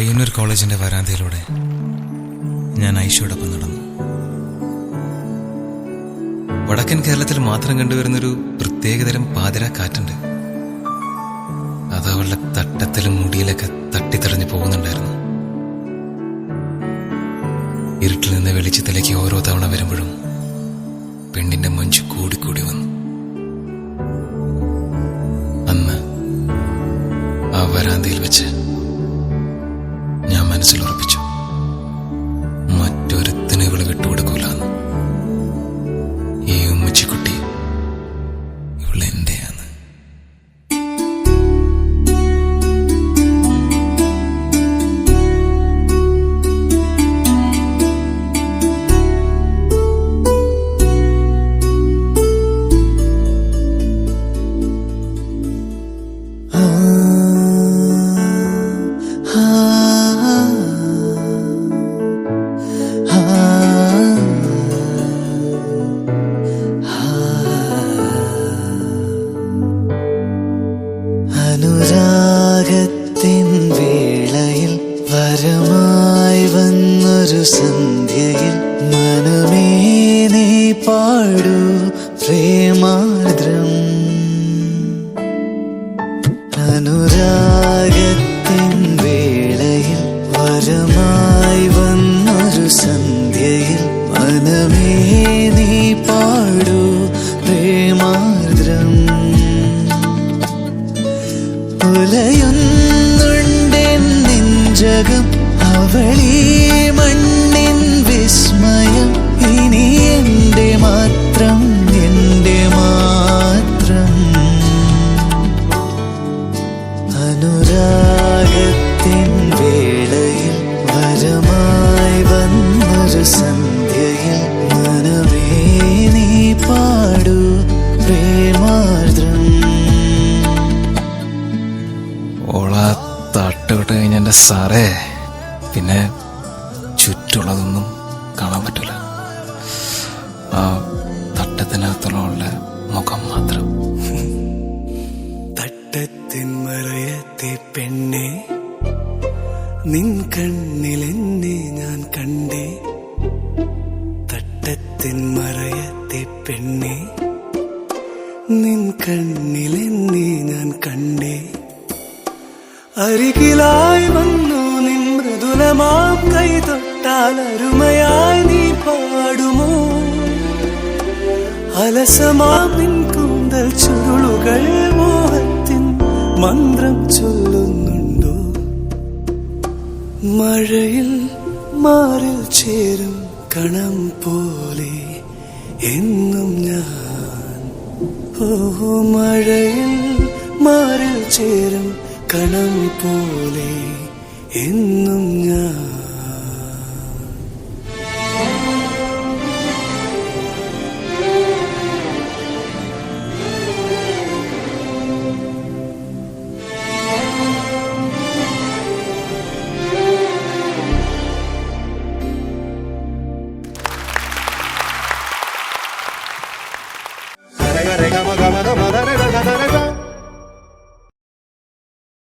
പയ്യന്നൂർ കോളേജിന്റെ വരാന്തയിലൂടെ ഞാൻ ഐഷയോടൊപ്പം നടന്നു. വടക്കൻ കേരളത്തിൽ മാത്രം കണ്ടുവരുന്നൊരു പ്രത്യേകതരം പാതിര കാറ്റുണ്ട് അത് അവളുടെ തട്ടത്തിലും മുടിയിലൊക്കെ തട്ടിത്തെറിഞ്ഞു പോകുന്നുണ്ടായിരുന്നു. ഇരുട്ടിൽ നിന്ന് വെളിച്ചത്തിലേക്ക് ഓരോ തവണ വരുമ്പോഴും പെണ്ണിന്റെ മഞ്ചു കൂടിക്കൂടി വന്നു. അന്ന് ആ വരാന്തയിൽ വെച്ച് ഞാൻ അനുരാഗത്തിൻ വേളയിൽ വരമായി വന്നൊരു സന്ധ്യയിൽ മനമേ നീ പാടൂ പ്രേമാദ്രം അനുരാഗത്തിൻ വേളയിൽ വരമായി വന്നൊരു സന്ധ്യയിൽ മനമേ നെഞ്ചകം അവളീ മണ്ണിൻ വിസ്മയം. ഇനി എന്റെ മാത്രം എന്റെ മാത്രം. അനുരാഗത്തിൻ വേളയിൽ വരമായി വന്നൊരു സന്ധ്യയിൽ മനമേ നീ പാടൂ പ്രേമാർദ്രം. ഓള തട്ടുവിട്ട് കഴിഞ്ഞ എന്റെ സാറേ പിന്നെ ചുറ്റുള്ളതൊന്നും കാണാൻ പറ്റില്ല ആ തട്ടത്തിനകത്തുള്ള മുഖം മാത്രം. തട്ടത്തിൻ മറയത്തെ പെണ്ണെ നിൻ കണ്ണിലെന്നെ ഞാൻ കണ്ടേ. തട്ടത്തിൻ മറയത്തെ പെണ്ണെ നിൻ കണ്ണിലെന്നെ അരികിലായി വന്നു നിൻ മൃദുലമാം കൈ തൊട്ടാൽ അരുമയായി നീ പാടുമോ? അലസമാം നിൻ കൂന്തൽ ചുരുളുകൾ മോഹത്തിൻ മന്ത്രം ചൊല്ലുന്നുണ്ടോ? മഴയിൽ മാറിൽ ചേരും കണം പോലെ എന്നും ഞാൻ. ഓ മഴയിൽ മാറിൽ ചേരും കണം പോലെ എന്നും ഞാൻ